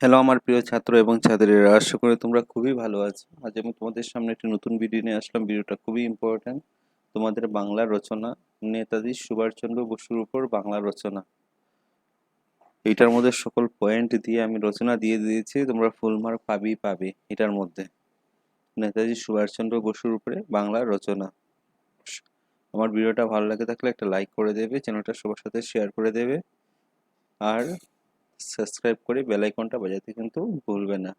Hello আমার প্রিয় ছাত্র এবং ছাত্রীরা, আশা করি তোমরা খুবই ভালো আছো। আজ আমি তোমাদের সামনে একটি নতুন ভিডিও নিয়ে আসলাম। ভিডিওটা খুবই ইম্পর্ট্যান্ট তোমাদের বাংলা রচনা, নেতাজি সুভাষচন্দ্র বসুর উপর বাংলা রচনা। এটার মধ্যে সকল পয়েন্ট দিয়ে আমি রচনা দিয়ে দিয়েছি। তোমরা ফুল মার্ক পাবেই, পাবে এটার মধ্যে। নেতাজি সুভাষচন্দ্র বসুর উপরে বাংলা রচনা। আমার ভিডিওটা ভালো লাগে থাকলে একটা লাইক করে দেবে চ্যানেলটা সবার সাথে শেয়ার করে দেবে। আর সাবস্ক্রাইব করে বেল আইকনটা বাজাতে কিন্তু ভুলবে না।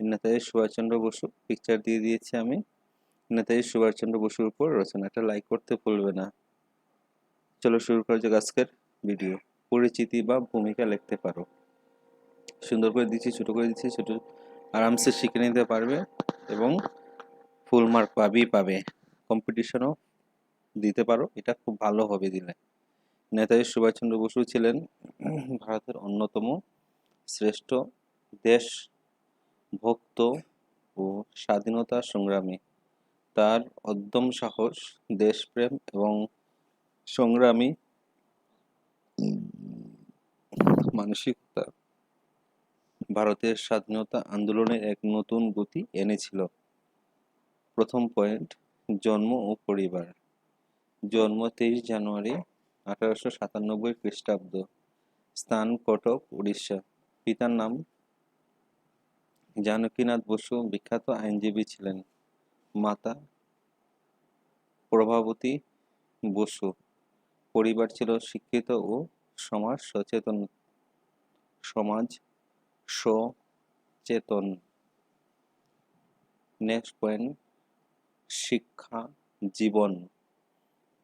নেতাজি সুভাষচন্দ্র বসু পিকচার দিয়ে দিয়েছি আমি। নেতাজি সুভাষচন্দ্র বসুর উপর রচনাটা লাইক করতে ভুলবে না। চলো শুরু করা যাক আজকের ভিডিও পরিচিতি বা ভূমিকা লিখতে পারো। সুন্দর করে দিচ্ছি, ছোটো করে দিচ্ছি, ছোট আরামসে শিখে নিতে পারবে এবং ফুল মার্ক পাবেই পাবে। কম্পিটিশনও দিতে পারো, এটা খুব ভালো হবে দিলে। নেতাজি সুভাষচন্দ্র বসু ছিলেন ভারতের অন্যতম শ্রেষ্ঠ দেশ ভক্ত ও স্বাধীনতা সংগ্রামী। তার অদ্যম সাহস, দেশপ্রেম এবং সংগ্রামী মানসিকতা ভারতের স্বাধীনতা আন্দোলনের এক নতুন গতি এনেছিল। প্রথম পয়েন্ট জন্ম ও পরিবার। জন্ম তেইশ জানুয়ারি আঠারোশো সাতানব্বই খ্রিস্টাব্দ, স্থান কটক, উড়িষ্যা। পিতার নাম জানকীনাথ বসু, বিখ্যাত আইনজীবী ছিলেন। মাতা প্রভাবতী বসু। পরিবার ছিল শিক্ষিত ও সমাজ সচেতন সমাজ সচেতন। নেক্সট পয়েন্ট শিক্ষা জীবন।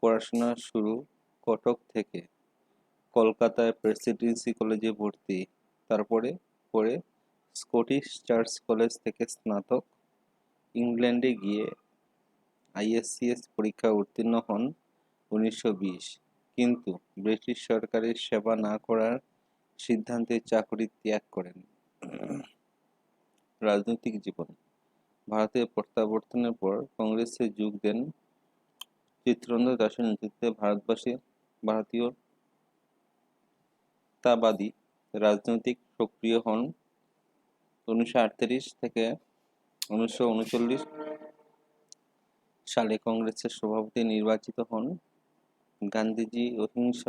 পড়াশোনা শুরু কটক থেকে কলকাতায় প্রেসিডেন্সি কলেজে ভর্তি। তারপরে পরে স্কটিশ চার্চ কলেজ থেকে স্নাতক। ইংল্যান্ডে গিয়ে আইএসসিএস পরীক্ষা উত্তীর্ণ হন উনিশশো বিশ। কিন্তু ব্রিটিশ সরকারের সেবা না করার সিদ্ধান্তে চাকরি ত্যাগ করেন। রাজনৈতিক জীবন। ভারতের প্রত্যাবর্তনের পর কংগ্রেসে যোগ দেন চিত্তরঞ্জন দাসের নেতৃত্বে ভারতবাসী ভারতীয় তাবাদী রাজনৈতিক সক্রিয় হন উনিশশো আটত্রিশ থেকে উনিশশো উনচল্লিশ সালে কংগ্রেসের সভাপতি নির্বাচিত হন। গান্ধীজি অহিংস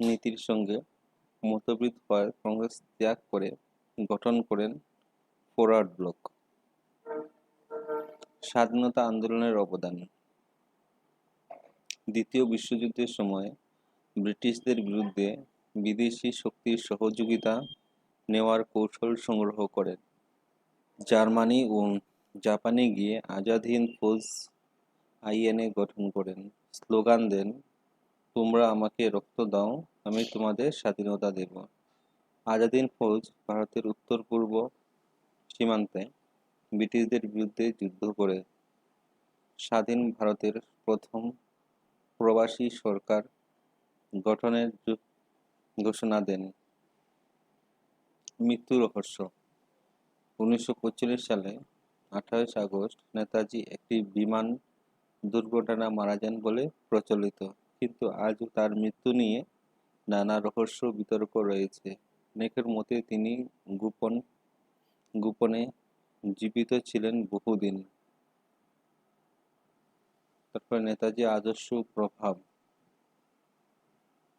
নীতির সঙ্গে মতবিদ হওয়ায় কংগ্রেস ত্যাগ করে গঠন করেন ফরওয়ার্ড ব্লক। স্বাধীনতা আন্দোলনের অবদান। দ্বিতীয় বিশ্বযুদ্ধের সময় ব্রিটিশদের বিরুদ্ধে বিদেশি শক্তির সহযোগিতা নেওয়ার কৌশল সংগ্রহ করেন জার্মানি ও জাপানে গিয়ে আজাদ হিন্দ ফৌজ আইএনএ গঠন করেন। স্লোগান দেন, তোমরা আমাকে রক্ত দাও, আমি তোমাদের স্বাধীনতা দেব। আজাদ হিন্দ ফৌজ ভারতের উত্তর পূর্ব সীমান্তে ব্রিটিশদের বিরুদ্ধে যুদ্ধ করে। স্বাধীন ভারতের প্রথম প্রবাসী সরকার গঠনের ঘোষণা দেন। মৃত্যু রহস্য। উনিশশো সালে আঠাশ আগস্ট নেতাজি একটি বিমান দুর্ঘটনা মারা যান বলে প্রচলিত। কিন্তু আজও তার মৃত্যু নিয়ে নানা রহস্য বিতর্ক রয়েছে। অনেকের মতে তিনি গোপন, গোপনে জীবিত ছিলেন বহুদিন। তারপর নেতাজি আদর্শ প্রভাব।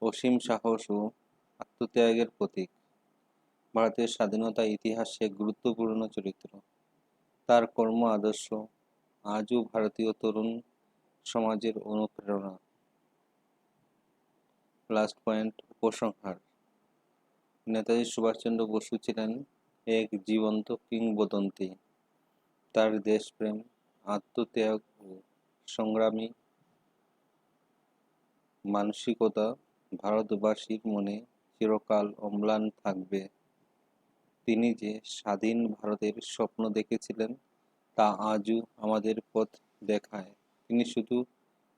অসীম সাহস ও আত্মত্যাগের প্রতীক। ভারতের স্বাধীনতা ইতিহাসে গুরুত্বপূর্ণ চরিত্র। তার কর্ম আদর্শ আজও ভারতীয় তরুণ সমাজের অনুপ্রেরণা। লাস্ট পয়েন্ট উপসংহার। নেতাজি সুভাষচন্দ্র বসু ছিলেন এক জীবন্ত কিংবদন্তি। তার দেশপ্রেম, আত্মত্যাগ ও সংগ্রামী মানসিকতা ভারতবাসীর মনে চিরকাল অম্লান থাকবে। তিনি যে স্বাধীন ভারতের স্বপ্ন দেখেছিলেন, তা আজও আমাদের পথ দেখায়। তিনি শুধু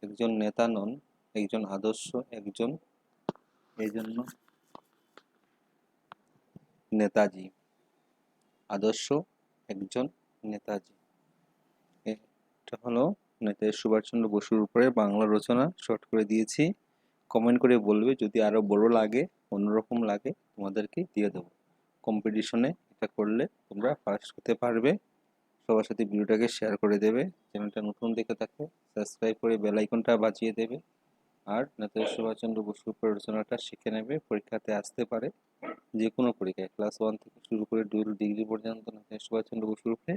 একজন নেতা নন, একজন আদর্শ, একজন এই জন্য নেতাজি। আদর্শ একজন নেতাজি। এটা হলো নেতাজি সুভাষচন্দ্র বসুর উপরে বাংলা রচনা শর্ট করে দিয়েছি। কমেন্ট করে বলবে, যদি আরও বড় লাগে, অন্যরকম লাগে, তোমাদেরকে দিয়ে দেবো। কম্পিটিশনে এটা করলে তোমরা ফার্স্ট হতে পারবে। সবার সাথে ভিডিওটাকে শেয়ার করে দেবে। চ্যানেলটা নতুন দেখে থাকো সাবস্ক্রাইব করে বেল আইকনটা বাজিয়ে দেবে। আর নেতাজি সুভাষচন্দ্র বসুর উপর রচনাটা শিখে নেবে, পরীক্ষাতে আসতে পারে। যে কোনো পরীক্ষায় ক্লাস ওয়ান থেকে শুরু করে ডুয়েল ডিগ্রি পর্যন্ত নেতাজি সুভাষচন্দ্র বসুর উপরে